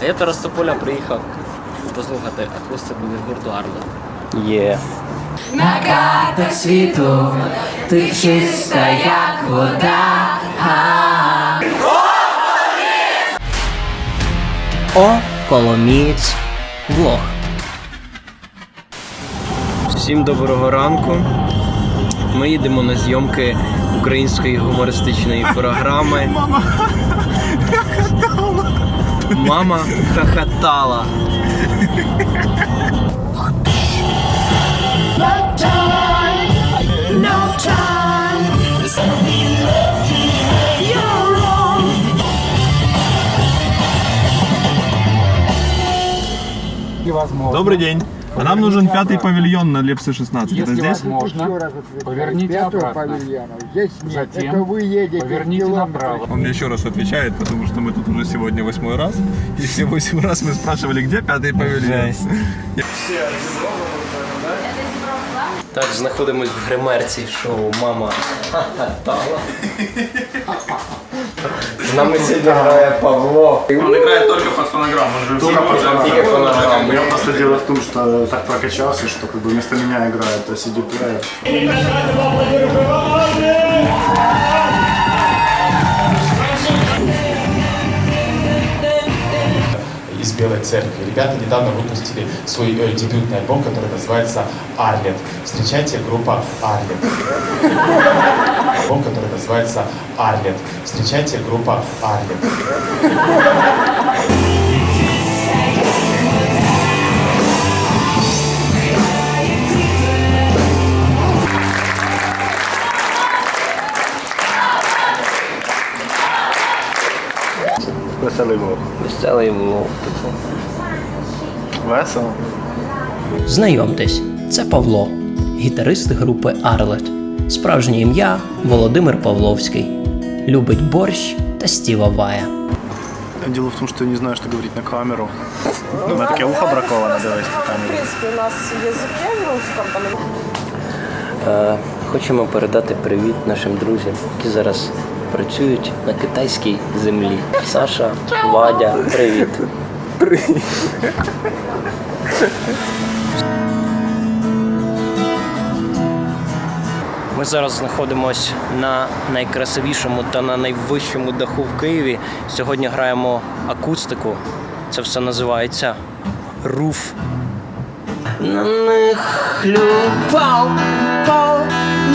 А я Тарас Тополя приїхав послухати акустику від гурту Арла. Є. На картах світу ти чиста, як вода. О, Коломієць влог. Всім доброго ранку. Ми їдемо на зйомки української гумористичної програми. Мама. Мама хохотала. Добрый день. А нам нужен пятый павильон на Лепсы 16. Это здесь? Можно. Поверните обратно. Здесь нет, Затем это вы едете Поверните километр. направо. Он мне еще раз отвечает, потому что мы тут уже сегодня восьмой раз. И все восемь раз мы спрашивали, где пятый павильон. так, знаходимось в гримерці шоу Мама хохотала. З нами сьогодні грає Павло. Он играет только под фонограмму, он же Только под фонограмму. Только фонограмму. Я просто дело в том, что так прокачался, что как бы вместо меня играет CD-плеер. из Белой Церкви. Ребята недавно выпустили свой э, дебютный альбом, который называется «Арлет». Встречайте группа «Арлет». Альбом, который называется «Арлет». Встречайте группа «Арлет». Веселий влог. Веселий влог. типу. Весело? Знайомтесь, це Павло, гітарист групи Арлет. Справжнє ім'я Володимир Павловський. Любить борщ та Стіва Вая. Дело в том, что я не знаю, что говорить на камеру. У мене таке ухо браковане, дивись на камеру. Е, хочемо передати привіт нашим друзям, які зараз працюють на китайській землі. Саша, Вадя, привіт. Привіт. Ми зараз знаходимося на найкрасивішому та на найвищому даху в Києві. Сьогодні граємо акустику. Це все називається руф. На них любов, пов,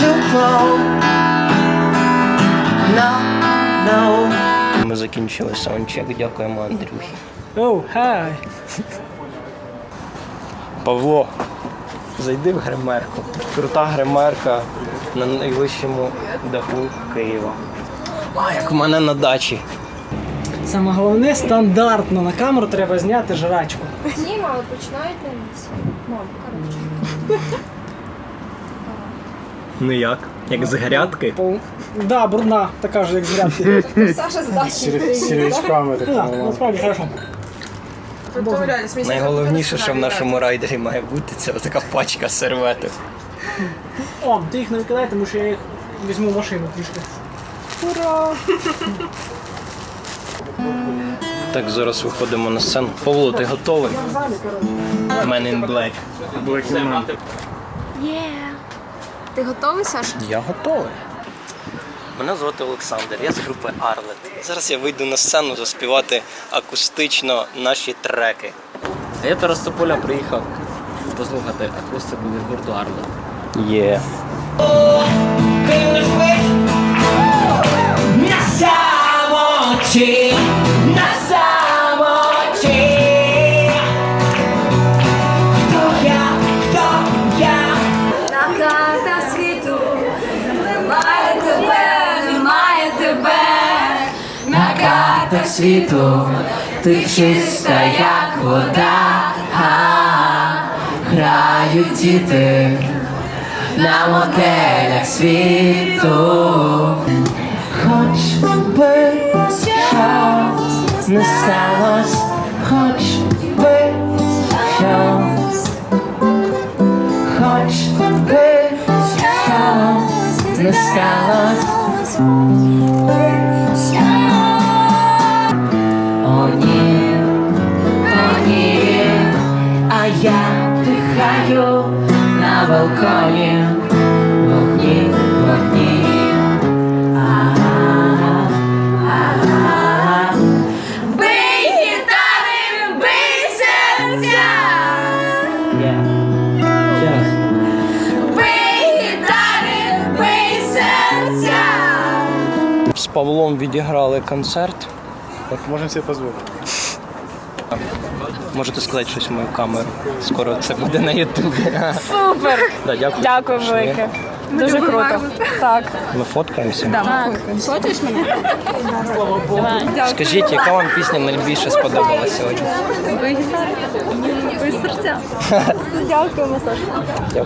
любов. Закінчили саундчек. Дякуємо Андрюхі. Оу, хай. Павло, зайди в гримерку. Крута гримерка на найвищому даху Києва. А, як в мене на дачі. Саме головне стандартно на камеру треба зняти жрачку. Ні, мало починають на місці. Мам, коротше. Ну як? Як з грядки? Пол- Да, брудна, така ж, як зрядки. Саша з дачі. Сірячками Да, насправді хорошо. Найголовніше, що в нашому райдері має бути, це така пачка серветок. О, ти їх не викидай, тому що я їх візьму в машину трішки. Так, зараз виходимо на сцену. Павло, ти готовий? Man in Black. Є. Ти готовий, Саша? Я готовий. Мене звати Олександр, я з групи Арлет. Зараз я вийду на сцену заспівати акустично наші треки. А я Тарас Тополя приїхав послухати акустику від гурту Арла. Є. На картах світу ти чиста, як вода. Грають діти на моделях світу. Хоч би щось не сталось, хоч би щось хоч би щось не сталось. Відіграли концерт. От можемо себе позволити? Можете сказати щось в мою камеру. Скоро це буде на Ютубі. Супер! Да, дякую. Дякую велике. Дуже круто. Так. Ми фоткаємося. Так. Фотиш мене? Скажіть, яка вам пісня найбільше сподобалася сьогодні? Ви серця. Дякуємо, Саша.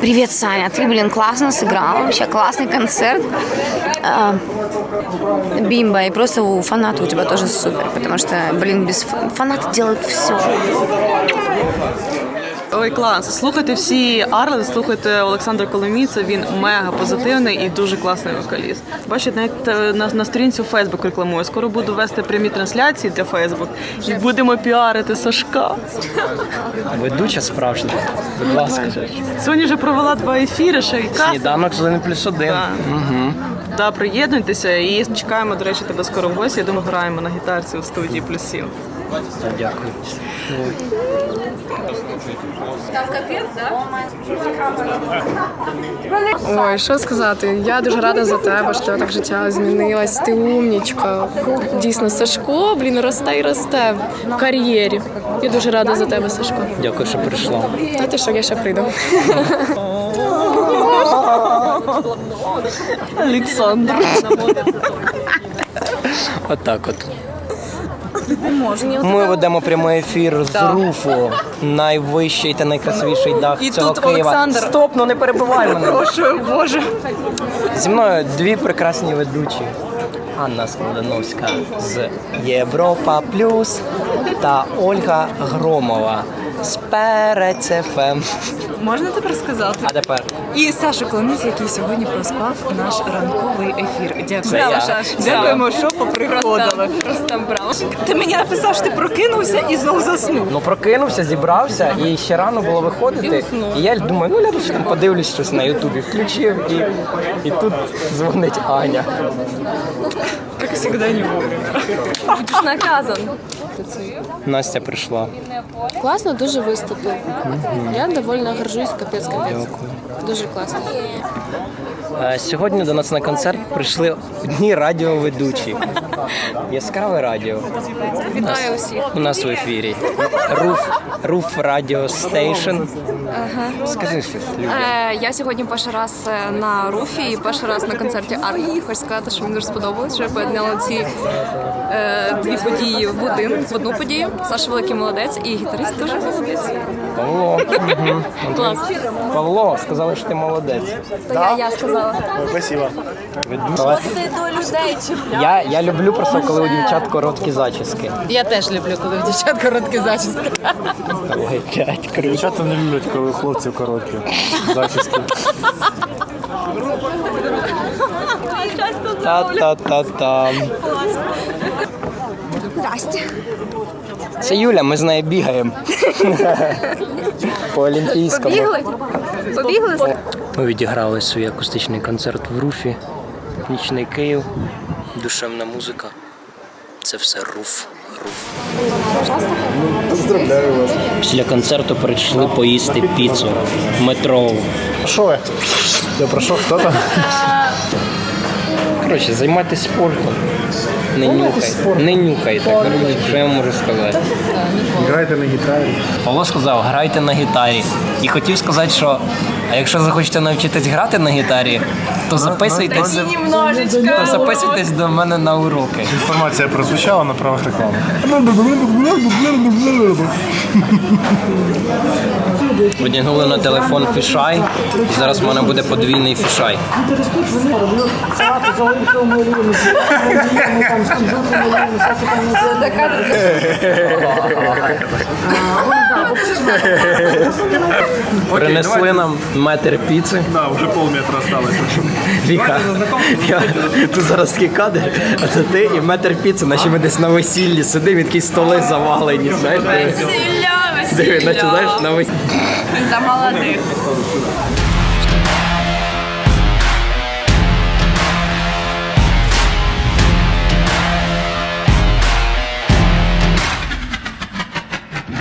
Привет, Саня. Ты, блин, классно сыграл. Вообще классный концерт. А, Бимба. И просто у фаната у тебя тоже супер. Потому что, блин, без ф- фанаты делают все. Ой, клас. Слухайте всі Арли, слухайте Олександра Коломійця. Він мега позитивний і дуже класний вокаліст. Бачите, навіть е, на, на сторінці Фейсбук рекламую. Скоро буду вести прямі трансляції для Фейсбук і будемо піарити Сашка. Ведуча справжня. Будь ласка. Сьогодні вже провела два ефіри, ще й каст. Сніданок з 1 плюс 1. Так. Угу. Да, приєднуйтеся і чекаємо, до речі, тебе скоро в гості. Я думаю, граємо на гітарці у студії плюсів. Дякую. Ой, що сказати? Я дуже рада за тебе, що так життя змінилось. Ти умнічка. Дійсно, Сашко, блін, росте і росте в кар'єрі. Я дуже рада за тебе, Сашко. Дякую, що прийшла. Та ти що, я ще прийду. Олександр. Отак от. Ми ведемо прямий ефір з Руфу, найвищий та найкрасивіший дах І цього тут Києва. Олександр. Стоп, ну не перебивай мене. Прошу, Боже. Зі мною дві прекрасні ведучі. Анна Складановська з Європа Плюс та Ольга Громова з Перець ФМ. Можна тепер сказати? А тепер І Саша Коломіць, який сьогодні проспав наш ранковий ефір. Дякую. Я. Саш. Дякуємо, що поприходили. Просто, браво. Ти мені написав, що ти прокинувся і знов заснув. ну прокинувся, зібрався і ще рано було виходити. І, я думаю, ну ляду що там подивлюсь щось на Ютубі. Включив і, і тут дзвонить Аня. Як завжди не вовремя. Будеш наказан. Настя прийшла. Класно дуже виступив. Я доволі горжусь, капець, капець. Дуже класно. Сьогодні до нас на концерт прийшли одні радіоведучі. Яскраве радіо. Вітаю усіх. У нас в ефірі. Руф, Руф Радіо Стейшн. Скажи щось. Е, я сьогодні перший раз е, на руфі і перший раз на концерті Армії. Хочу сказати, що мені дуже сподобалось, що я поєднала ці дві події в один в одну подію. Саша великий молодець і гітарист дуже молодець. Павло. Клас. Павло, сказали, що ти молодець. То я, я сказала. Спасибо. Ти до людей. Я, я люблю просто, коли у дівчат короткі зачіски. Я теж люблю, коли в дівчат короткі зачіски. Ой. Дівчата не люблять, коли у хлопців короткі зачіски. Та-та-та-та. Це Юля, ми з нею бігаємо. По олімпійському. Побігли? Побігли? Ми відіграли свій акустичний концерт в Руфі. Нічний Київ, душевна музика. Це все руф. Руф. Поздравляю вас. Після концерту прийшли поїсти піцу метрову. Що ви? Я пройшов хто там? Коротше, займайтесь спортом. Не нюхай. Не нюхай, так нормально, що я можу сказати. Грайте на гітарі. Павло сказав, грайте на гітарі. І хотів сказати, що а якщо захочете навчитись грати на гітарі, то записуйтесь, то записуйтесь до мене на уроки. Інформація прозвучала на правах реклами. Одягнули на телефон фішай, і зараз в мене буде подвійний фішай. Принесли нам метр піци. Да, вже полметра осталось. Віка, я, тут зараз такий кадр, а це ти і метр піци, наче ми десь на весіллі сидимо, і такі столи завалені, знаєш? Диви, наче знаєш, на весіллі. За молодих.